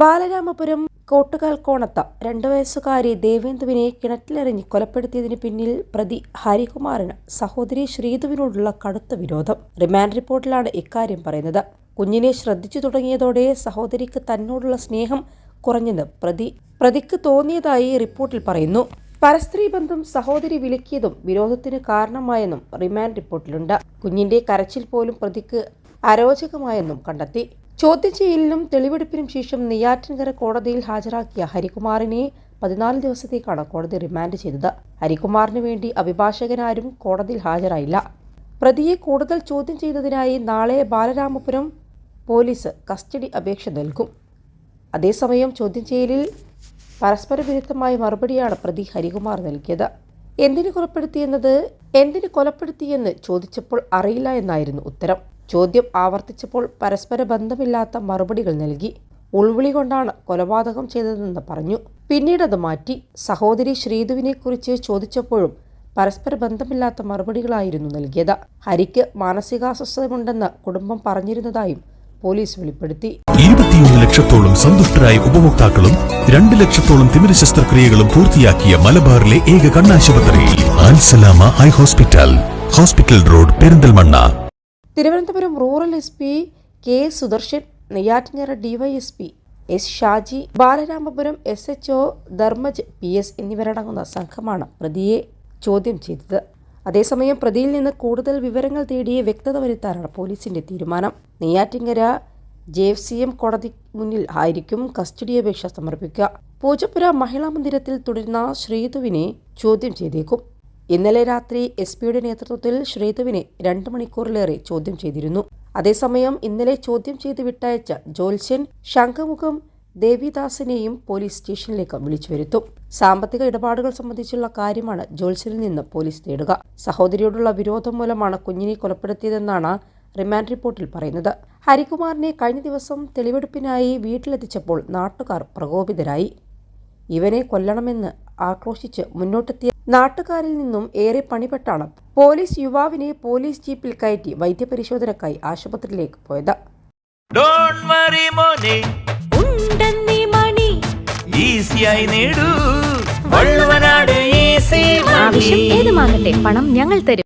ബാലരാമപുരം കോട്ടുകാൽ കോണത്ത രണ്ടു വയസ്സുകാരി ദേവേന്ദുവിനെ കിണറ്റിലെറിഞ്ഞ് കൊലപ്പെടുത്തിയതിന് പിന്നിൽ പ്രതി ഹരികുമാറിന് സഹോദരി ശ്രീധുവിനോടുള്ള കടുത്ത വിരോധം. റിമാൻഡ് റിപ്പോർട്ടിലാണ് ഇക്കാര്യം പറയുന്നത്. കുഞ്ഞിനെ ശ്രദ്ധിച്ചു തുടങ്ങിയതോടെ സഹോദരിക്ക് തന്നോടുള്ള സ്നേഹം കുറഞ്ഞെന്ന് പ്രതി പ്രതിക്ക് തോന്നിയതായി റിപ്പോർട്ടിൽ പറയുന്നു. പരസ്ത്രീ ബന്ധം സഹോദരി വിലക്കിയതും വിരോധത്തിന് കാരണമായെന്നും റിമാൻഡ് റിപ്പോർട്ടിലുണ്ട്. കുഞ്ഞിന്റെ കരച്ചിൽ പോലും പ്രതിക്ക് അരോചകമായെന്നും കണ്ടെത്തി. ചോദ്യം ചെയ്യലിനും തെളിവെടുപ്പിനും ശേഷം നെയ്യാറ്റിൻകര കോടതിയിൽ ഹാജരാക്കിയ ഹരികുമാറിനെ പതിനാല് ദിവസത്തേക്കാണ് കോടതി റിമാൻഡ് ചെയ്തത്. ഹരികുമാറിന് വേണ്ടി അഭിഭാഷകനാരും കോടതിയിൽ ഹാജരായില്ല. പ്രതിയെ കൂടുതൽ ചോദ്യം ചെയ്തതിനായി നാളെ ബാലരാമപുരം പോലീസ് കസ്റ്റഡി അപേക്ഷ നൽകും. അതേസമയം ചോദ്യം ചെയ്യലിൽ പരസ്പര വിരുദ്ധമായ മറുപടിയാണ് പ്രതി ഹരികുമാർ നൽകിയത്. എന്തിനു കൊലപ്പെടുത്തിയെന്നത് എന്തിനു കൊലപ്പെടുത്തിയെന്ന് ചോദിച്ചപ്പോൾ അറിയില്ല എന്നായിരുന്നു ഉത്തരം. ചോദ്യം ആവർത്തിച്ചപ്പോൾ പരസ്പര ബന്ധമില്ലാത്ത മറുപടികൾ നൽകി. ഉൾവിളി കൊണ്ടാണ് കൊലപാതകം ചെയ്തതെന്ന് പറഞ്ഞു. പിന്നീടത് മാറ്റി. സഹോദരി ശ്രീധുവിനെക്കുറിച്ച് ചോദിച്ചപ്പോഴും പരസ്പര ബന്ധമില്ലാത്ത മറുപടികളായിരുന്നു നൽകിയത്. ഹരിക്ക് മാനസികാസ്വസ്ഥതയുണ്ടെന്ന് കുടുംബം പറഞ്ഞിരുന്നതായും പോലീസ് വെളിപ്പെടുത്തി. ഇരുപത്തിയൊന്ന് ലക്ഷത്തോളം സന്തുഷ്ടരായ ഉപഭോക്താക്കളും രണ്ട് ലക്ഷത്തോളം തിമിര ശസ്ത്രക്രിയകളും പൂർത്തിയാക്കിയ മലബാറിലെ ഏക കണ്ണാശുപത്രി Ansalama eye hospital. Hospital road Perinthalmanna. Thiruvananthapuram rural S P K Sudarshan Neyyattinkara DYSP S Shaji Balaramapuram S H O Dharmaj P S എന്നിവരടങ്ങുന്ന സംഘമാണ് പ്രതിയെ ചോദ്യം ചെയ്തത്. അതേസമയം പ്രതിയിൽ നിന്ന് കൂടുതൽ വിവരങ്ങൾ തേടി വ്യക്തത വരുത്താനാണ് പോലീസിന്റെ തീരുമാനം. Neyyattinkara J F C M കോടതി മുന്നിൽ ആയിരിക്കും കസ്റ്റഡി അപേക്ഷ സമർപ്പിക്കുക. പൂജപ്പുര മഹിളാ മന്ദിരത്തിൽ തുടരുന്ന ശ്രീതുവിനെ ചോദ്യം ചെയ്തേക്കും. ഇന്നലെ രാത്രി എസ് പിയുടെ നേതൃത്വത്തിൽ ശ്രീധുവിനെ രണ്ട് മണിക്കൂറിലേറെ ചോദ്യം ചെയ്തിരുന്നു. അതേസമയം ഇന്നലെ ചോദ്യം ചെയ്ത് വിട്ടയച്ച ജോത്സ്യൻ ശംഖമുഖം ദേവിദാസിനെയും പോലീസ് സ്റ്റേഷനിലേക്ക് വിളിച്ചു വരുത്തും. സാമ്പത്തിക ഇടപാടുകൾ സംബന്ധിച്ചുള്ള കാര്യമാണ് ജോത്സ്യനിൽ നിന്ന് പോലീസ് തേടുക. സഹോദരിയോടുള്ള വിരോധം മൂലമാണ് കുഞ്ഞിനെ കൊലപ്പെടുത്തിയതെന്നാണ് റിമാൻഡ് റിപ്പോർട്ടിൽ പറയുന്നത്. ഹരികുമാറിനെ കഴിഞ്ഞ ദിവസം തെളിവെടുപ്പിനായി വീട്ടിലെത്തിച്ചപ്പോൾ നാട്ടുകാർ പ്രകോപിതരായി. ഇവനെ കൊല്ലണമെന്ന് ആക്രോശിച്ച് മുന്നോട്ടെത്തിയ നാട്ടുകാരിൽ നിന്നും ഏറെ പണിപ്പെട്ടാണ് പോലീസ് യുവാവിനെ പോലീസ് ജീപ്പിൽ കയറ്റി വൈദ്യപരിശോധനക്കായി ആശുപത്രിയിലേക്ക് പോയത്. ഏത് വറി മോനെ. ഉണ്ടെന്നീ മണി. ഈസിയായി നേടൂ. വള്ളുവനാട് ഈസി ആവശ്യം ഏതുമാകട്ടെ പണം ഞങ്ങൾ തരും.